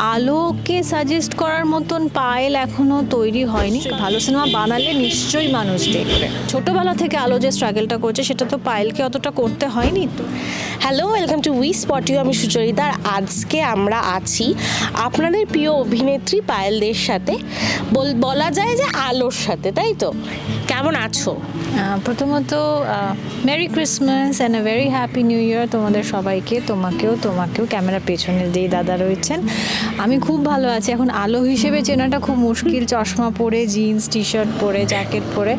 আলোকে সাজেস্ট করার মতন পায়েল এখনও তৈরি হয়নি। ভালো সিনেমা বানালে নিশ্চয়ই মানুষ দেখবে। ছোটবেলা থেকে আলো যে স্ট্রাগলটা করছে সেটা তো পায়েলকে অতটা করতে হয়নি তো। Hello welcome to we spot you আমি সুচরিতা আর আজকে আমরা আছি আপনাদের প্রিয় অভিনেত্রী পায়েলদের সাথে। বল- বলা যায় যে আলোর সাথে তাই তো? কেমন আছো? প্রথমত merry Christmas and a very happy new year তোমাদের সবাইকে। তোমাকেও তোমাকেও ক্যামেরা পেছনে যেই দাদা রয়েছেন। আমি খুব ভালো আছি। এখন আলো হিসেবে চেনাটা খুব মুশকিল। চশমা পরে জিন্স টি শার্ট পরে জ্যাকেট পরে।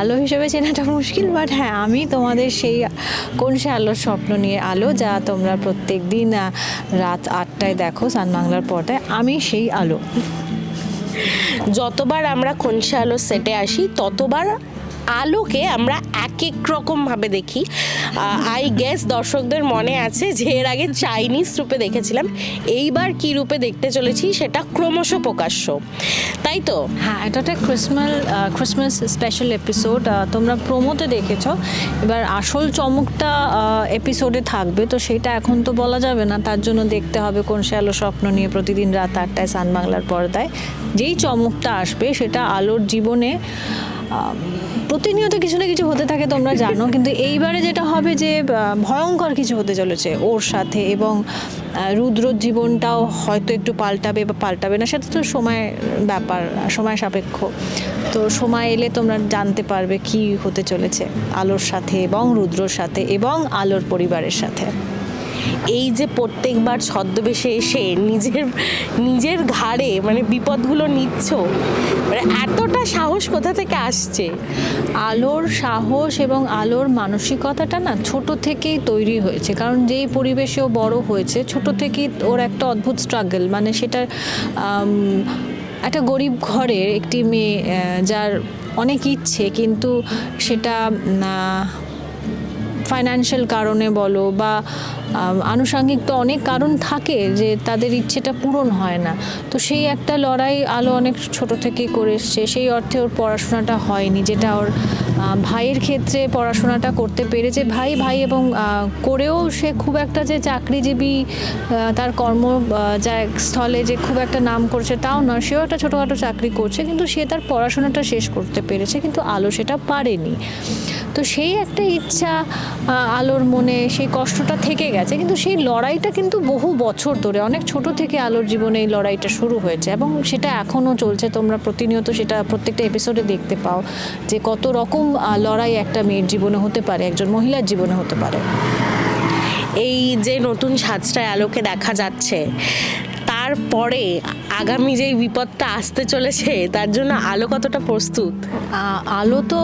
আলো হিসেবে চেনাটা মুশকিল বাট হ্যাঁ আমি তোমাদের সেই, কোন সে আলোর স্বপ্ন নিয়ে আলো, যা তোমরা প্রত্যেক দিন রাত আটটায় দেখো সান বাংলার পর্দায়, আমি সেই আলো। যতবার আমরা খনসা আলো সেটে আসি, ততবার আলোকে আমরা এক এক রকম ভাবে দেখি আই গেস দর্শকদের মনে আছে যে এর আগে চাইনিজ রূপে দেখেছিলাম, এইবার কি রূপে দেখতে চলেছি সেটা ক্রমশ প্রকাশ্য। তাই তো? হ্যাঁ এটা একটা ক্রিসমাস ক্রিসমাস স্পেশাল এপিসোড তোমরা প্রোমোতে দেখেছ। এবার আসল চমকটা এপিসোডে থাকবে, তো সেটা এখন তো বলা যাবে না। তার জন্য দেখতে হবে কোন আলো স্বপ্ন নিয়ে প্রতিদিন রাত আটটায় সান বাংলার পর্দায়। যেই চমকটা আসবে সেটা আলোর জীবনে প্রতিনিয়ত কিছু না কিছু হতে থাকে তোমরা জানো কিন্তু এইবারে যেটা হবে যে ভয়ঙ্কর কিছু হতে চলেছে ওর সাথে এবং আহ, রুদ্রর জীবনটাও হয়তো একটু পাল্টাবে বা পাল্টাবে না সেটা তো সময় ব্যাপার সময় সাপেক্ষ। তো সময় এলে তোমরা জানতে পারবে কি হতে চলেছে আলোর সাথে এবং রুদ্রর সাথে এবং আলোর পরিবারের সাথে। এই যে প্রত্যেকবার ছদ্মবেশে এসে নিজের নিজের ঘাড়ে মানে বিপদগুলো নিচ্ছ মানে এতটা সাহস কোথা থেকে আসছে? আলোর সাহস এবং আলোর মানসিকতাটা না ছোট থেকেই তৈরি হয়েছে। কারণ যেই পরিবেশেও বড় হয়েছে, ছোট থেকেই ওর একটা অদ্ভুত স্ট্রাগল মানে সেটার একটা গরিব ঘরের একটি মেয়ে যার অনেক ইচ্ছে, কিন্তু সেটা ফাইন্যান্সিয়াল কারণে বলো বা আনুষাঙ্গিক তো অনেক কারণ থাকে যে তাদের ইচ্ছেটা পূরণ হয় না। তো সেই একটা লড়াই আলো অনেক ছোট থেকে করে এসছে। সেই অর্থে ওর পড়াশোনাটা হয়নি, যেটা ওর ভাইয়ের ক্ষেত্রে পড়াশোনাটা করতে পেরেছে। ভাই ভাই এবং করেও সে খুব একটা যে চাকরিজীবী তার কর্ম স্থলে যে খুব একটা নাম করছে তাও নয়, সেও একটা ছোটোখাটো চাকরি করছে, কিন্তু সে তার পড়াশোনাটা শেষ করতে পেরেছে, কিন্তু আলো সেটা পারেনি। তো সেই একটা ইচ্ছা আলোর মনে, সেই কষ্টটা থেকে গেছে, কিন্তু সেই লড়াইটা কিন্তু বহু বছর ধরে, অনেক ছোট থেকে আলোর জীবনে এই লড়াইটা শুরু হয়েছে এবং সেটা এখনও চলছে, তোমরা প্রতিনিয়ত সেটা প্রত্যেকটা এপিসোডে দেখতে পাও, যে কত রকম আহ, লড়াই একটা মেয়ের জীবনে হতে পারে একজন মহিলার জীবনে হতে পারে। এই যে নতুন সাজটায় আলোকে দেখা যাচ্ছে তারপরে আগামী যে বিপদটা আসতে চলেছে, তার জন্য আলো কতটা প্রস্তুত? আলো তো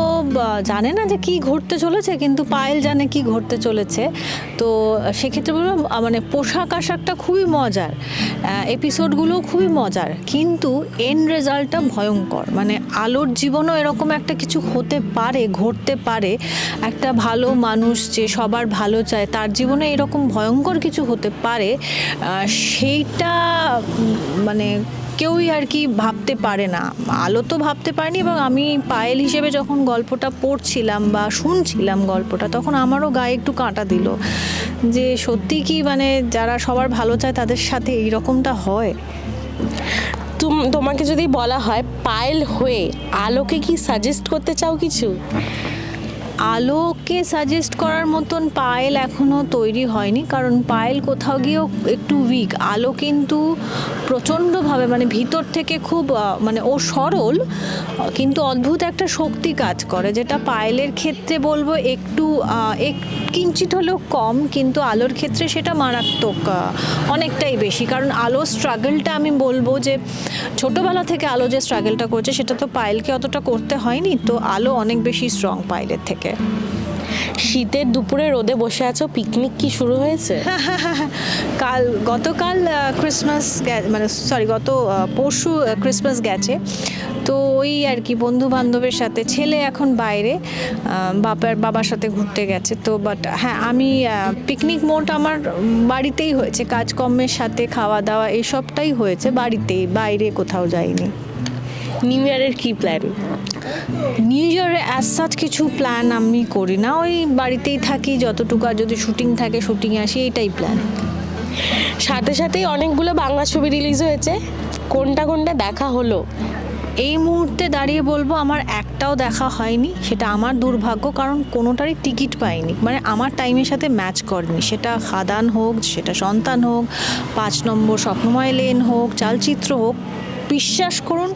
জানে না যে কি ঘটতে চলেছে, কিন্তু পায়েল জানে কি ঘটতে চলেছে। তো সেক্ষেত্রে বলব মানে পোশাক আশাকটা খুবই মজার। এপিসোডগুলো খুবই মজার, কিন্তু এন্ড রেজাল্টটা ভয়ঙ্কর। মানে আলোর জীবনও এরকম একটা কিছু হতে পারে, ঘটতে পারে। একটা ভালো মানুষ যে সবার ভালো চায়, তার জীবনে এরকম ভয়ঙ্কর কিছু হতে পারে। সেইটা মানে কেউই আর কি ভাবতে পারে না। আলো তো ভাবতে পারেনি এবং আমি পায়েল হিসেবে যখন গল্পটা পড়ছিলাম বা শুনছিলাম গল্পটা, তখন আমারও গায়ে একটু কাঁটা দিল। যে সত্যি কি মানে যারা সবার ভালো চায় তাদের সাথে এই রকমটা হয়? তুম- তোমাকে যদি বলা হয় পায়েল হয়ে আলোকে কি সাজেস্ট করতে চাও কিছু? আলোকে সাজেস্ট করার মতন পায়েল এখনও তৈরি হয়নি, কারণ পায়েল কোথাও গিয়েও একটু উইক আলো কিন্তু প্রচণ্ডভাবে মানে ভিতর থেকে খুব মানে ও সরল, কিন্তু অদ্ভুত একটা শক্তি কাজ করে, যেটা পায়েলের ক্ষেত্রে বলব একটু এক কিঞ্চিত হলেও কম, কিন্তু আলোর ক্ষেত্রে সেটা মারাত্মক অনেকটাই বেশি। কারণ আলো স্ট্রাগলটা আমি বলব যে, ছোটোবেলা থেকে আলো যে স্ট্রাগলটা করছে, সেটা তো পায়েলকে অতটা করতে হয়নি, তো আলো অনেক বেশি স্ট্রং পায়েলের থেকে। শীতের দুপুরে রোদে বসে আছো পিকনিক কি শুরু হয়েছে? কাল গতকাল ক্রিসমাস মানে সরি গত পরশু ক্রিসমাস গেছে। তো ওই আর কি বন্ধু বান্ধবের সাথে ছেলে এখন বাইরে বাবার বাবার সাথে ঘুরতে গেছে। তো বাট হ্যাঁ আমি পিকনিক মোট আমার বাড়িতেই হয়েছে। কাজকর্মের সাথে খাওয়া দাওয়া এসবটাই হয়েছে। বাড়িতেই বাইরে কোথাও যাইনি। নিউ ইয়ারের কী প্ল্যান নিউ ইয়ারে অ্যাজ সাচ কিছু প্ল্যান আমি করি না। ওই বাড়িতেই থাকি, যতটুকু আর যদি শুটিং থাকে শুটিংয়ে আসি, এইটাই প্ল্যান সাথে সাথেই অনেকগুলো বাংলা ছবি রিলিজ হয়েছে। কোনটা কোনটা দেখা হলো? এই মুহূর্তে দাঁড়িয়ে বলব, আমার একটাও দেখা হয়নি। সেটা আমার দুর্ভাগ্য, কারণ কোনোটারই টিকিট পাইনি। মানে আমার টাইমের সাথে ম্যাচ করেনি। সেটা খাদান হোক, সেটা সন্তান হোক, পাঁচ নম্বর স্বপ্নময় লেন হোক, চালচিত্র হোক, বিশ্বাস করুন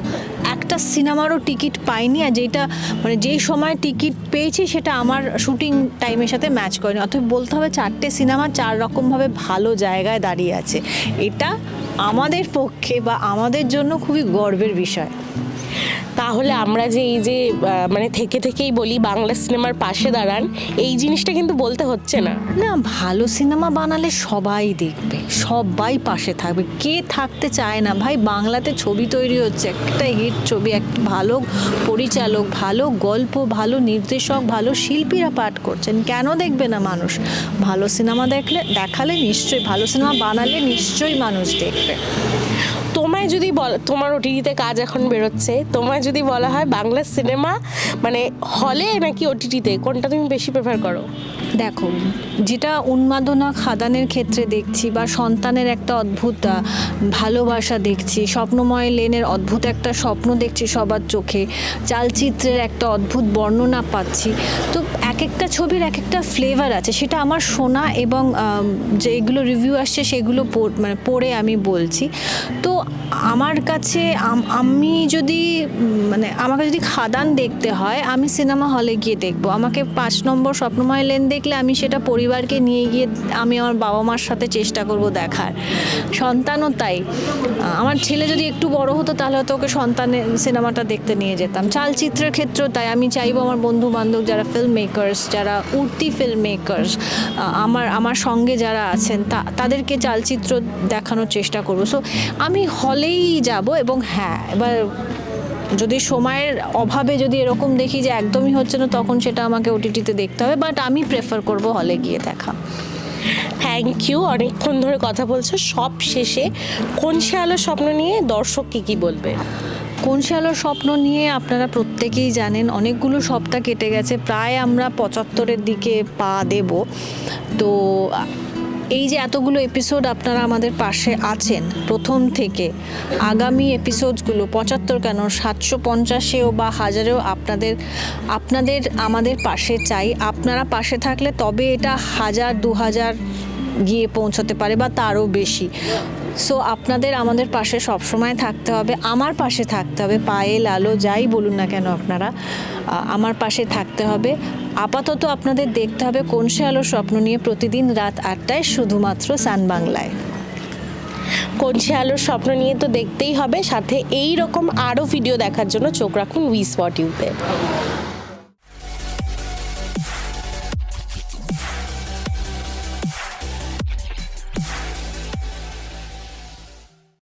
সিনেমারও টিকিট পাইনি আর যেটা মানে যেই সময় টিকিট পেয়েছি সেটা আমার শুটিং টাইমের সাথে ম্যাচ করেনি। অথবা বলতে হবে চারটে সিনেমা চার রকমভাবে ভালো জায়গায় দাঁড়িয়ে আছে। এটা আমাদের পক্ষে বা আমাদের জন্য খুবই গর্বের বিষয়। তাহলে আমরা যে এই যে মানে থেকে থেকেই বলি বাংলা সিনেমার পাশে দাঁড়ান, এই জিনিসটা কিন্তু বলতে হচ্ছে না। না, ভালো সিনেমা বানালে সবাই দেখবে, সবাই পাশে থাকবে। কে থাকতে চায় না? ভাই, বাংলাতে ছবি তৈরি হচ্ছে, একটা হিট ছবি একটা ভালো পরিচালক, ভালো গল্প, ভালো নির্দেশক, ভালো শিল্পীরা পাঠ করছেন। কেন দেখবে না মানুষ? ভালো সিনেমা দেখলে, দেখালে নিশ্চয়ই, ভালো সিনেমা বানালে নিশ্চয়ই মানুষ দেখবে। তোমায় যদি বল তোমার ওটিটিতে কাজ এখন বেরোচ্ছে, তোমায় যদি বলা হয় বাংলা সিনেমা মানে হলে নাকি ওটিটিতে কোনটা তুমি বেশি প্রেফার করো? দেখো, যেটা উন্মাদনা খাদানের ক্ষেত্রে দেখছি বা সন্তানের একটা অদ্ভুত ভালোবাসা দেখছি, স্বপ্নময় লেনের অদ্ভুত একটা স্বপ্ন দেখছি সবার চোখে, চালচিত্রের একটা অদ্ভুত বর্ণনা পাচ্ছি। তো এক একটা ছবির এক একটা ফ্লেভার আছে, সেটা আমার শোনা এবং যেগুলো রিভিউ আসছে সেগুলো মানে পড়ে আমি বলছি। তো আমার কাছে, আমি যদি মানে আমাকে যদি খাদান দেখতে হয়, আমি সিনেমা হলে গিয়ে দেখব। আমাকে পাঁচ নম্বর স্বপ্নময় লেন দেখলে আমি সেটা পরিবারকে নিয়ে গিয়ে আমি আমার বাবা মার সাথে চেষ্টা করব দেখার। সন্তানও তাই। আমার ছেলে যদি একটু বড় হতো তাহলে হয়তো ওকে সন্তানের সিনেমাটা দেখতে নিয়ে যেতাম। চালচিত্রের ক্ষেত্রেও তাই। আমি চাইব আমার বন্ধু বান্ধব যারা ফিল্ম মেকার্স যারা উঠতি ফিল্ম মেকার্স আমার আমার সঙ্গে যারা আছেন তা, তাদেরকে চালচিত্র দেখানোর চেষ্টা করব। সো আমি হলেই যাব এবং হ্যাঁ এবার যদি সময়ের অভাবে যদি এরকম দেখি যে একদমই হচ্ছে না তখন সেটা আমাকে ওটিটিতে দেখতে হবে বাট আমি প্রেফার করব হলে গিয়ে দেখা। থ্যাংক ইউ অনেকক্ষণ ধরে কথা বলছো। সব শেষে কোন সে আলোর স্বপ্ন নিয়ে দর্শক কি কি বলবে? কোন সে স্বপ্ন নিয়ে আপনারা প্রত্যেকেই জানেন অনেকগুলো সপ্তাহ কেটে গেছে প্রায় আমরা পঁচাত্তরের দিকে পা দেব। তো এই যে এতগুলো এপিসোড আপনারা আমাদের পাশে আছেন, প্রথম থেকে, আগামী এপিসোডগুলো পঁচাত্তর কেন, সাতশো পঞ্চাশেও বা হাজারেও আপনাদের আপনাদের, আমাদের পাশে চাই। আপনারা পাশে থাকলে তবে এটা হাজার দু হাজার গিয়ে পৌঁছতে পারে বা তারও বেশি। সো আপনাদের আমাদের পাশে সবসময় থাকতে হবে, আমার পাশে থাকতে হবে, পায়ে, লালো, যাই বলুন না কেন আপনারা আমার পাশে থাকতে হবে। আপাতত আপনাদের দেখতে হবে কোন সে আলোর স্বপ্ন নিয়ে প্রতিদিন রাত আটটায় শুধুমাত্র সান বাংলায়। কোন সে আলোর স্বপ্ন নিয়ে তো দেখতেই হবে, সাথে এই রকম আরও ভিডিও দেখার জন্য চোখ রাখুন উই স্পট ইউতে